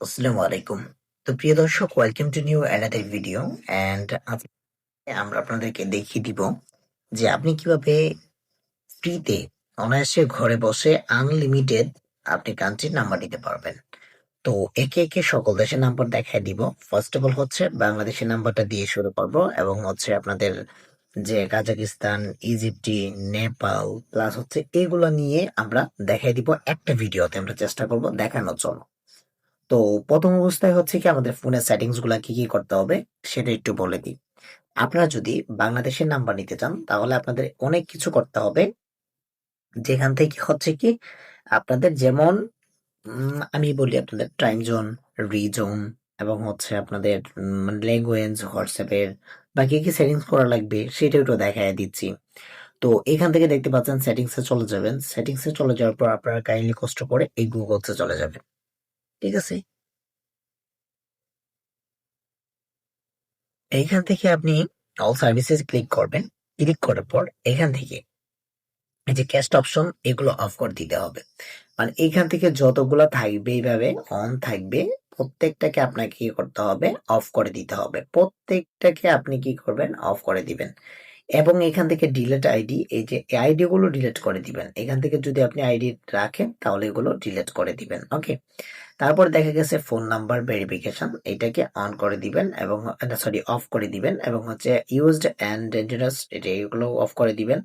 আসসালামু আলাইকুম। তো প্রিয় দর্শক welcome to new another video and আমরা আপনাদেরকে দেখিয়ে দিব যে আপনি কীভাবে ফ্রিতে অনায়াসে ঘরে বসে আনলিমিটেড আপনি কান্ট্রির নাম্বার নিতে পারবেন। তো একে একে সকল দেশের নাম্বার দেখায় দিব। ফার্স্ট অফ অল হচ্ছে বাংলাদেশের নাম্বারটা দিয়ে শুরু করব এবং হচ্ছে আপনাদের যে কাজাকিস্তান ইজিপ্টি নেপাল প্লাস হচ্ছে এগুলো নিয়ে আমরা দেখাই দিব একটা ভিডিওতে আমরা চেষ্টা করব দেখানোর জন্য। তো প্রথম অবস্থায় হচ্ছে কি আমাদের ফোনের সেটিংসগুলা কি কি করতে হবে সেটা একটু বলে দিই। আপনারা যদি বাংলাদেশের নাম্বার নিতে চান, তাহলে আপনাদের অনেক কিছু করতে হবে। যেখান থেকে হচ্ছে কি আপনাদের যেমন আমি বলি আপনাদের টাইম জোন রিজন এবং হচ্ছে আপনাদের ল্যাঙ্গুয়েজ হোয়াটসঅ্যাপের বা কি কি সেটিংস করা লাগবে সেটা একটু দেখায় দিচ্ছি। তো এখান থেকে দেখতে পাচ্ছেন সেটিংসে চলে যাবেন। সেটিংসে চলে যাওয়ার পর আপনারা কাইন্ডলি কষ্ট করে এই গুগলসে চলে যাবেন। ঠিক আছে? এইখান থেকে আপনি অল সার্ভিসেস ক্লিক করবেন। ক্লিক করার পর এখান থেকে এই যে ক্যাস্ট অপশন এগুলো অফ করে দিতে হবে। মানে এখান থেকে যতগুলো থাকবে এইভাবে অন থাকবে, প্রত্যেকটাকে আপনাকে কি করতে হবে? অফ করে দিতে হবে। প্রত্যেকটাকে আপনি কি করবেন? অফ করে দিবেন। এবং এখান থেকে ডিলেট আইডি এই যে আইডি গুলো ডিলিট করে দিবেন। এখান থেকে যদি আপনি আইডি রাখেন, তাহলে এগুলো ডিলেট করে দিবেন ওকে তারপর দেখা গেছে ফোন নাম্বার ভেরিফিকেশন এটাকে অন করে দিবেন এবং সরি অফ করে দিবেন এবং হচ্ছে ইউজড অ্যান্ড ডেঞ্জারাস এটা এগুলো অফ করে দিবেন।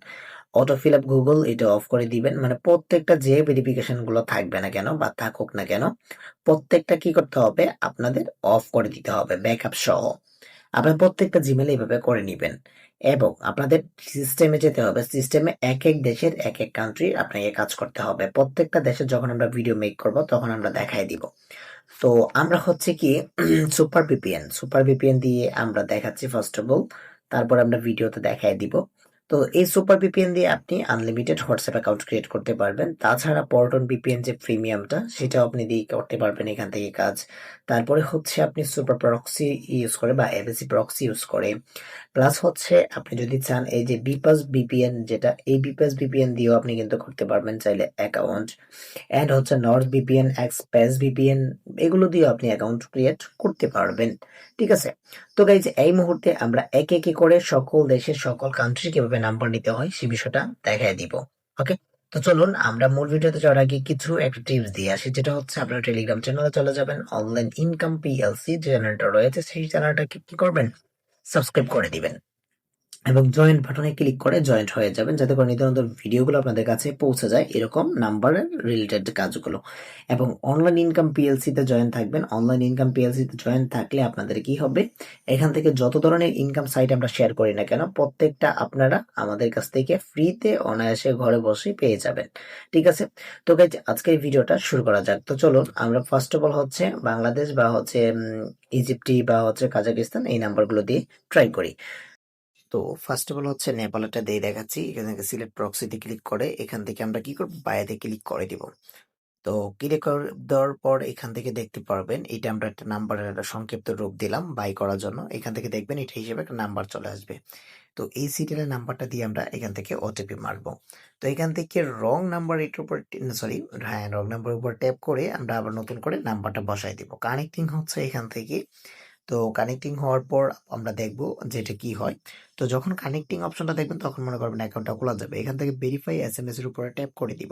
অটো ফিল আপ গুগল এটা অফ করে দিবেন। মানে প্রত্যেকটা যে ভেরিফিকেশনগুলো থাকবে না কেন বা থাকুক না কেন, প্রত্যেকটা কি করতে হবে? আপনাদের অফ করে দিতে হবে ব্যাকআপ সহ। আপনার প্রত্যেকটা জিমেল এইভাবে করে নিবেন। এবং আপনাদের সিস্টেমে যেতে হবে। সিস্টেমে এক এক দেশের এক এক কান্ট্রি আপনাকে কাজ করতে হবে। প্রত্যেকটা দেশে যখন আমরা ভিডিও মেক করব, তখন আমরা দেখাই দিব। তো আমরা হচ্ছে কি সুপার ভিপিএন সুপার ভিপিএন দিয়ে আমরা দেখাচ্ছি ফার্স্ট অফ অল তারপর আমরা ভিডিওতে দেখাই দিব। তো এই সুপার ভিপিএন দিয়ে আপনি আনলিমিটেড হোয়াটসঅ্যাপ অ্যাকাউন্ট ক্রিয়েট করতে পারবেন। তাছাড়া পল্টন বিপিএন যে প্রিমিয়ামটা সেটাও আপনি দিয়ে করতে পারবেন এখান থেকে কাজ। তারপরে হচ্ছে আপনি সুপার প্রক্সি ইউজ করে বা এবিসি প্রক্সি ইউজ করে। প্লাস হচ্ছে আপনি যদি চান এই যে বিপাস বিপিএন যেটা, এই বিপাস বিপিএন দিয়েও আপনি কিন্তু করতে পারবেন চাইলে অ্যাকাউন্ট অ্যান্ড হচ্ছে নর্থ বিপিএন এক্সপ্রেস ভিপিএন এগুলো দিয়েও আপনি অ্যাকাউন্ট ক্রিয়েট করতে পারবেন। ঠিক আছে? তো গাইজ এই মুহূর্তে আমরা একে একে করে সকল দেশের সকল কান্ট্রি কীভাবে নাম্বার নিতে হয় সে বিষয়টা দেখাই দিব ওকে তো চলুন আমরা মূল ভিডিওতে যাওয়ার আগে কিছু একটা টিপস দিয়ে আসি, যেটা হচ্ছে আপনারা টেলিগ্রাম চ্যানেলে চলে যাবেন অনলাইন ইনকাম পিএলসি যে চ্যানেলটা রয়েছে সেই চ্যানেলটাকে কি করবেন? সাবস্ক্রাইব করে দিবেন। এবং জয়েন্ট বাটনে ক্লিক করে জয়েন্ট হয়ে যাবেন, যাতে করে নিত্য নতুন ভিডিওগুলো আপনাদের কাছে পৌঁছে যায় এরকম নাম্বারের রিলেটেড কাজগুলো। এবং অনলাইন ইনকাম পিএলসি তে জয়েন থাকবেন। অনলাইন ইনকাম পিএলসি তে জয়েন থাকলে আপনাদের কি হবে? এখান থেকে যত ধরনের ইনকাম সাইট আমরা শেয়ার করি না কেন, প্রত্যেকটা আপনারা আমাদের কাছ থেকে ফ্রিতে অনায়াসে ঘরে বসে পেয়ে যাবেন। ঠিক আছে? তো গাইজ আজকের ভিডিওটা শুরু করা যাক। তো চলুন, আমরা ফার্স্ট অফ অল হচ্ছে বাংলাদেশ বা হচ্ছে ইজিপ্টি বা হচ্ছে কাজাকিস্তান এই নাম্বারগুলো দিয়ে ট্রাই করি। তো ফার্স্ট অফ অল হচ্ছে নেপালটা দিয়ে দেখাচ্ছি। এখান থেকে সিলেক্ট প্রক্সিতে ক্লিক করে এখান থেকে আমরা কি করব? বাইরে ক্লিক করে দিব। তো ক্লিক দেওয়ার পর এখান থেকে দেখতে পারবেন, এটা আমরা একটা নাম্বারের একটা সংক্ষিপ্ত রূপ দিলাম বাই করার জন্য। এখান থেকে দেখবেন এটা হিসেবে একটা নাম্বার চলে আসবে। তো এই সিরিয়ালের নাম্বারটা দিয়ে আমরা এখান থেকে ওটিপি মারবো। তো এখান থেকে রং নাম্বার এটার উপর সরি হ্যাঁ রং নাম্বারের উপর ট্যাপ করে আমরা আবার নতুন করে নাম্বারটা বসাই দিব। কানেক্টিং হচ্ছে এখান থেকে তো কানেক্টিং হওয়ার পর আমরা দেখব যে এটা কি হয়। তো যখন কানেক্টিং অপশনটা দেখবেন, তখন মনে করবেন অ্যাকাউন্টটা খোলা যাবে। এখান থেকে ভেরিফাই এস এম এস এর উপরে ট্যাপ করে দিব।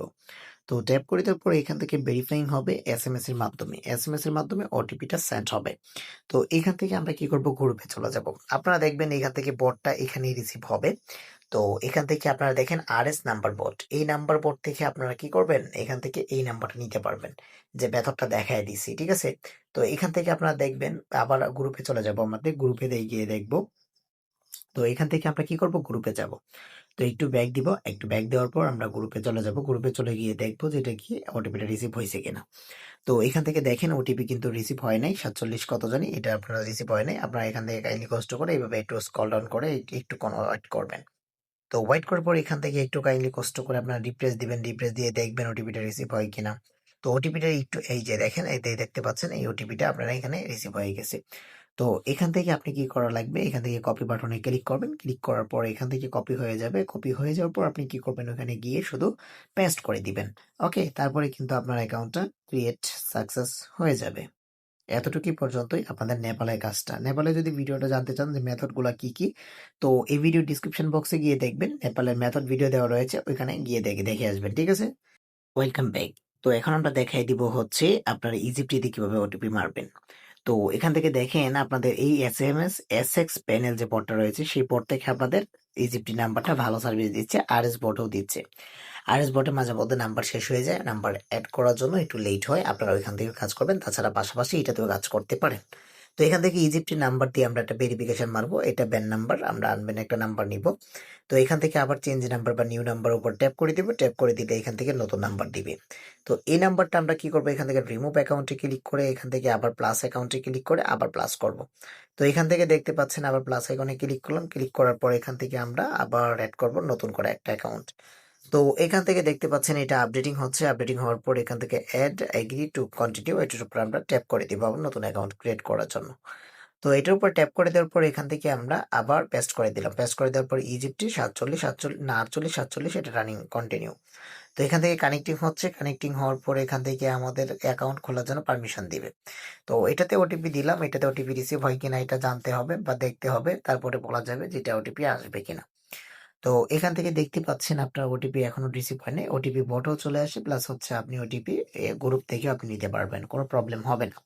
তো ট্যাপ করে দেওয়ার পর এখান থেকে ভেরিফাইং হবে এস এম এস এর মাধ্যমে এস এম এস এর মাধ্যমে ওটিপিটা সেন্ড হবে। তো এখান থেকে আমরা কি করব? গ্রুপে চলে যাব। আপনারা দেখবেন এখান থেকে বটটা এখানেই রিসিভ হবে। তো এখান থেকে আপনারা দেখেন আর এস নাম্বার বোর্ড এই নাম্বার বোর্ড থেকে আপনারা কি করবেন? এখান থেকে এই নাম্বারটা নিতে পারবেন। যে বেতনটা দেখায় দিছি, ঠিক আছে? তো এখান থেকে আপনারা দেখবেন, আবার গ্রুপে চলে যাব আমাদের গ্রুপে গিয়ে দেখব। তো এখান থেকে আমরা কি করব? গ্রুপে যাব। তো একটু ব্যাক দিব। একটু ব্যাক দেওয়ার পর আমরা গ্রুপে চলে যাব। গ্রুপে চলে গিয়ে দেখব যে এটা কি ওটিপিটা রিসিভ হয়েছে কিনা। তো এখান থেকে দেখেন ওটিপি কিন্তু রিসিভ হয় নাই। সাতচল্লিশ কত জানি, এটা আপনারা রিসিভ হয় নাই। আপনারা এখান থেকে কাইন্ডলি কষ্ট করে এইভাবে একটু স্কল ডাউন করে একটু ওয়েট করবেন। তো ওয়েট করার পর এখান থেকে একটু কাইন্ডলি কষ্ট করে আপনারা রিপ্রেস দিবেন। রিপ্লেস দিয়ে দেখবেন ওটিপিটা রিসিভ হয় কিনা। তো ওটিপিটা একটু, এই যে দেখেন, এই দেখতে পাচ্ছেন, এই ওটিপিটা আপনারা এখানে রিসিভ হয়ে গেছে। তো এখান থেকে আপনি কি করা লাগবে? এখান থেকে কপি বাটনে ক্লিক করবেন। ক্লিক করার পর এখান থেকে কপি হয়ে যাবে। কপি হয়ে যাওয়ার পর আপনি কি করবেন? ওখানে গিয়ে শুধু পেস্ট করে দিবেন। ওকে তারপরে কিন্তু আপনার অ্যাকাউন্টটা ক্রিয়েট সাকসেস হয়ে যাবে। এতটুকুই পর্যন্তই আপনাদের নেপালের কাজটা। নেপালে যদি ভিডিওটা জানতে চান যে মেথডগুলো কি কি, তো এই ভিডিও ডিসক্রিপশন বক্সে গিয়ে দেখবেন। নেপালের মেথড ভিডিও দেওয়া রয়েছে, ওইখানে গিয়ে দেখে দেখে আসবেন। ঠিক আছে? ওয়েলকাম ব্যাক তো এখন আমরা দেখাই দিব হচ্ছে আপনারা ইজিপ্টিতে কীভাবে ওটিপি মারবেন। তো এখান থেকে দেখেন আপনাদের এই S M S S X panel যে পটটা রয়েছে, সেই পট থেকে আপনাদের ইজিপ্টি নাম্বারটা ভালো সার্ভিস দিচ্ছে আর এস বটেও দিচ্ছে। আর এস বটে মাঝে মধ্যে নাম্বার শেষ হয়ে যায় নাম্বার অ্যাড করার জন্য একটু লেট হয়, আপনারা ওইখান থেকে কাজ করবেন। তাছাড়া পাশাপাশি এটাতেও কাজ করতে পারেন। তো এখান থেকে ইজিপ্টি নাম্বার দিয়ে আমরা একটা ভেরিফিকেশন মারবো। এটা ব্যান নাম্বার আমরা আনবেন একটা নাম্বার নিব। তো এখান থেকে আবার চেঞ্জ নাম্বার বা নিউ নাম্বার উপর ট্যাপ করে দিব। ট্যাপ করে দিলে এখান থেকে নতুন নাম্বার দিবে। তো এই নাম্বারটা আমরা কি করব? এখান থেকে রিমুভ অ্যাকাউন্টে ক্লিক করে, এখান থেকে আবার প্লাস অ্যাকাউন্টে ক্লিক করে আবার প্লাস করব। তো এখান থেকে দেখতে পাচ্ছেন, আবার প্লাস আইকনে ক্লিক করলাম। ক্লিক করার পর এখান থেকে আমরা আবার অ্যাড করব নতুন করে একটা অ্যাকাউন্ট তো এখান থেকে দেখতে পাচ্ছেন এটা আপডেটিং হচ্ছে। আপডেটিং হওয়ার পর এখান থেকে অ্যাড এগ্রি টু কন্টিনিউ এটার উপর আমরা ট্যাপ করে দিব আবার নতুন অ্যাকাউন্ট ক্রিয়েট করার জন্য। তো এটার উপর ট্যাপ করে দেওয়ার পর এখান থেকে আমরা আবার পেস্ট করে দিলাম। পেস্ট করে দেওয়ার পর ইজিপ্টি সাতচল্লিশ সাতচল্লিশ, না আটচল্লিশ, সাতচল্লিশ, এটা রানিং কন্টিনিউ তো এখান থেকে কানেক্টিং হচ্ছে। কানেক্টিং হওয়ার পর এখান থেকে আমাদের অ্যাকাউন্ট খোলার জন্য পারমিশন দিবে। তো এটাতে ওটিপি দিলাম। এটাতে ওটিপি রিসিভ হয় কিনা এটা জানতে হবে বা দেখতে হবে। তারপরে বলা যাবে যেটা ওটিপি আসবে কিনা। তো এখান থেকে দেখতে পাচ্ছেন আপনার ওটিপি এখনও রিসিভ হয়নি। ওটিপি বটও চলে আসে প্লাস হচ্ছে আপনি ওটিপি গ্রুপ থেকে আপনি নিতে পারবেন, কোনো প্রবলেম হবে না।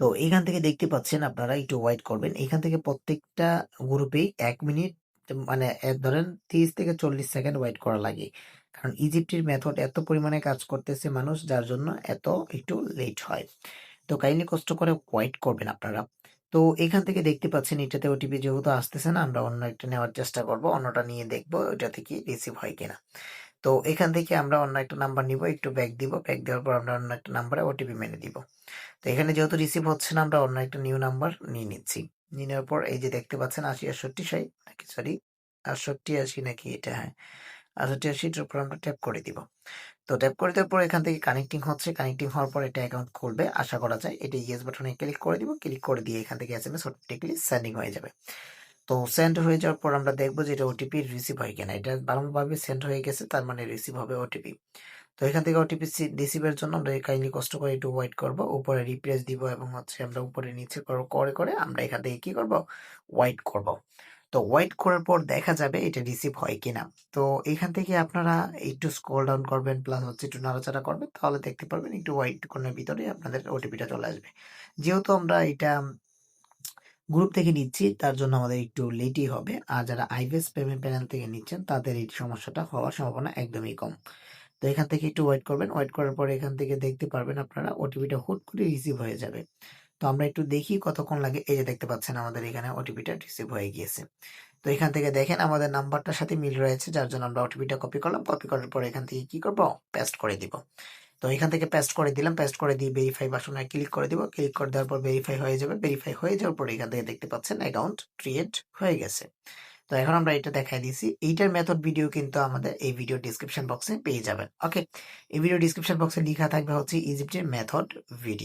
তো এখান থেকে দেখতে পাচ্ছেন আপনারা একটু ওয়েট করবেন। এখান থেকে প্রত্যেকটা গ্রুপেই এক মিনিট মানে ধরেন তিরিশ থেকে চল্লিশ সেকেন্ড ওয়েট করা লাগে। কারণ ইজিপ্টের মেথড এত পরিমাণে কাজ করতেছে মানুষ, যার জন্য এত একটু লেট হয়। তো কাইন্ডলি কষ্ট করে ওয়েট করবেন আপনারা। তো এখান থেকে দেখতে পাচ্ছেন এটাতে ওটিপি যেহেতু আসতেছে না, আমরা অন্য একটা নেওয়ার চেষ্টা করব, অন্যটা নিয়ে দেখব ওইটা থেকে রিসিভ হয় কিনা। তো এখান থেকে আমরা অন্য একটা নাম্বার নিব, একটু ব্যাক দিব ব্যাক দেওয়ার পর আমরা অন্য একটা নাম্বারে ওটিপি মেনে দিব তো এখানে যেহেতু রিসিভ হচ্ছে না, আমরা অন্য একটা নিউ নাম্বার নিয়ে নিচ্ছি। নিয়ে নেওয়ার পর এই যে দেখতে পাচ্ছেন আশি আটষট্টি, সাই, নাকি সরি আটষট্টি, আশি নাকি এটা হ্যাঁ। আটষট্টি আশিটার উপর আমরা ট্যাপ করে দিব। তো ট্যাপ করে দেওয়ার পর এখান থেকে কানেক্টিং হচ্ছে কানেক্টিং হওয়ার পর এটা অ্যাকাউন্ট খুলবে, আশা করা যায় এটা ইয়েস বাটনে ক্লিক করে দিব ক্লিক করে দিয়ে এখান থেকে S M S automatically sending হয়ে যাবে। তো সেন্ড হয়ে যাওয়ার পর আমরা দেখব যে এটা ওটিপি রিসিভ হয় কিনা। এটা বারংবারভাবে সেন্ড হয়ে গেছে, তার মানে রিসিভ হবে ওটিপি তো এখান থেকে ওটিপি রিসিভের জন্য আমরা কাইন্ডলি কষ্ট করে একটু ওয়েট করব। উপরে রিপ্লেস দিব এবং হচ্ছে আমরা উপরে নিচে করে করে আমরা এখান থেকে কি করব? ওয়েট করব। তো ওয়েট করার পর দেখা যাবে এটা রিসিভ হয় কিনা। তো এখান থেকে আপনারা একটু স্ক্রল ডাউন করবেন প্লাস হচ্ছে একটু নাড়াচাড়া করবেন, তাহলে দেখতে পারবেন একটু ওয়েট করার ভিতরে আপনাদের ওটিপিটা চলে আসবে। যেহেতু আমরা এটা গ্রুপ থেকে নিচ্ছি, তার জন্য আমাদের একটু লেটই হবে। আর যারা আইভিএস পেমেন্ট প্যানেল থেকে নিচ্ছেন, তাদের এই সমস্যাটা হওয়ার সম্ভাবনা একদমই কম। তো এখান থেকে একটু ওয়েট করবেন। ওয়েট করার পরে এখান থেকে দেখতে পারবেন আপনারা ওটিপিটা হুট করে রিসিভ হয়ে যাবে। তো আমরা একটু দেখি কতক্ষণ লাগে। এই যে দেখতে পাচ্ছেন আমাদের এখানে ওটিপিটা রিসিভ হয়ে গিয়েছে। তো এখান থেকে দেখেন আমাদের নাম্বারটার সাথে মিল রয়েছে, যার জন্য আমরা ওটিপিটা কপি করলাম। কপি করার পর এখান থেকে কি করব? পেস্ট করে দিব। তো এখান থেকে পেস্ট করে দিলাম। পেস্ট করে দিয়ে ভেরিফাই বাসনে ক্লিক করে দিব। ক্লিক করে দেওয়ার পর ভেরিফাই হয়ে যাবে। ভেরিফাই হয়ে যাওয়ার পর এখান থেকে দেখতে পাচ্ছেন অ্যাকাউন্ট ক্রিয়েট হয়ে গেছে। তো এখন আমরা এটা দেখাই দিছি এইটার মেথড ভিডিও কিন্তু আমাদের এই ভিডিও ডিসক্রিপশন বক্সে পেয়ে যাবেন। ওকে এই ভিডিও ডিসক্রিপশন বক্সে লেখা থাকবে হচ্ছে ইজিপ্টের মেথড ভিডিও